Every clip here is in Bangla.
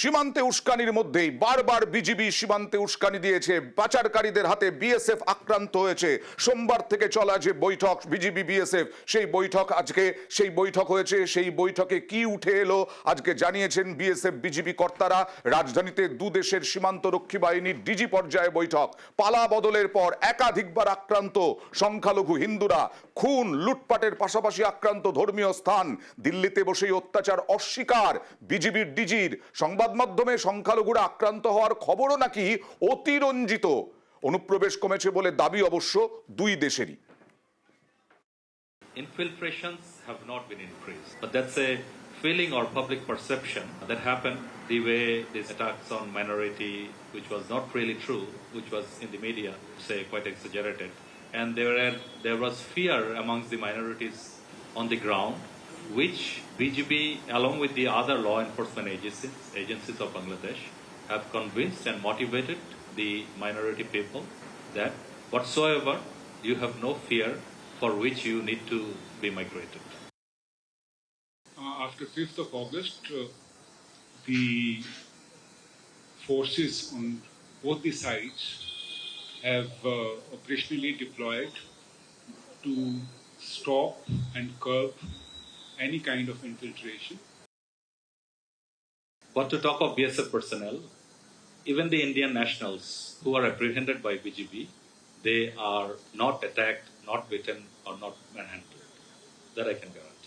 সীমান্তে উস্কানির মধ্যেই বারবার বিজিবি সীমান্তে উস্কানি দিয়েছে। পাচারকারীদের হাতে বিএসএফ আক্রান্ত হয়েছে। সোমবার থেকে চলা যে বৈঠক বিজিবি বিএসএফ, সেই বৈঠক আজকে, সেই বৈঠক হয়েছে, সেই বৈঠকে কি উঠে এলো আজকে জানিয়েছেন বিএসএফ বিজিবি কর্তারা। রাজধানীতে দু দেশের সীমান্তরক্ষী বাহিনীর ডিজি পর্যায়ে বৈঠক। পালা বদলের পর একাধিকবার আক্রান্ত সংখ্যালঘু হিন্দুরা। খুন, লুটপাটের পাশাপাশি আক্রান্ত ধর্মীয় স্থান। দিল্লিতে বসেই অত্যাচার অস্বীকার বিজিবির ডিজির। সংবাদ মাধ্যমে সংখ্যালঘুরা আক্রান্ত হওয়ার খবরও নাকি অতিরঞ্জিত অনুপ্রবেশ কমেছে বলে দাবি অবশ্য দুই দেশেরই infiltrations have not been increased. But that's a feeling or public perception that happened the way these attacks on minority, which was not really true, which was in the media, say quite exaggerated. And there, were, there was fear amongst the minorities on the ground, which BGB, along with the other law enforcement agencies, agencies of Bangladesh, have convinced and motivated the minority people that whatsoever you have no fear for which you need to be migrated. Uh, after 5th of August, uh, the forces on both the sides have uh, operationally deployed to stop and curb any kind of infiltration. But to talk of BSF personnel, even the Indian nationals who are apprehended by BGB, they are not attacked, not beaten, or not manhandled. That I can guarantee.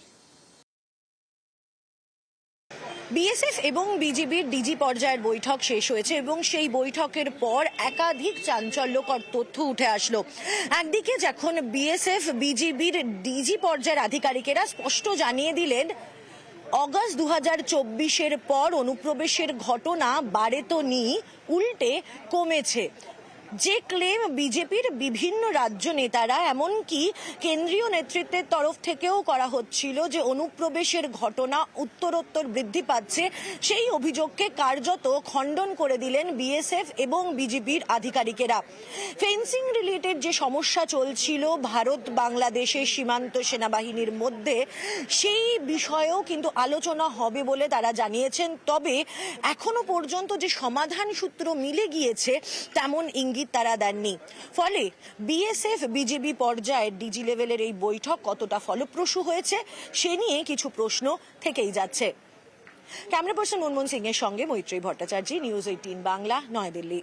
BSF এবং বিজিবির ডিজি পর্যায়ের বৈঠক শেষ হয়েছে এবং সেই বৈঠকের পর একাধিক চাঞ্চল্যকর তথ্য উঠে আসলো। একদিকে যখন বিএসএফ বিজিবির ডিজি পর্যায়ের আধিকারিকেরা স্পষ্ট জানিয়ে দিলেন, অগস্ট দু হাজার পর অনুপ্রবেশের ঘটনা বাড়ে তো নি, উল্টে কমেছে। যে ক্লেম বিজেপির বিভিন্ন রাজ্য নেতারা, এমনকি কেন্দ্রীয় নেতৃত্বের তরফ থেকেও করা হচ্ছিল যে অনুপ্রবেশের ঘটনা উত্তরোত্তর বৃদ্ধি পাচ্ছে, সেই অভিযোগকে কার্যত খণ্ডন করে দিলেন বিএসএফ এবং বিজেপির আধিকারিকেরা। ফেন্সিং রিলেটেড যে সমস্যা চলছিল ভারত বাংলাদেশের সীমান্ত সেনাবাহিনীর মধ্যে, সেই বিষয়েও কিন্তু আলোচনা হবে বলে তারা জানিয়েছেন। তবে এখনও পর্যন্ত যে সমাধান সূত্র মিলে গিয়েছে, তেমন ইঙ্গিত তারা দেননি। ফলে বিএসএফ বিজেপি পর্যায়ে ডিজি লেভেলের এই বৈঠক কতটা ফলপ্রসূ হয়েছে, সে নিয়ে কিছু প্রশ্ন থেকেই যাচ্ছে। ক্যামেরা পার্সন মনমোহন সিং এর সঙ্গে মৈত্রী ভট্টাচার্য, নিউজ এইটিন বাংলা, নয়াদিল্লি।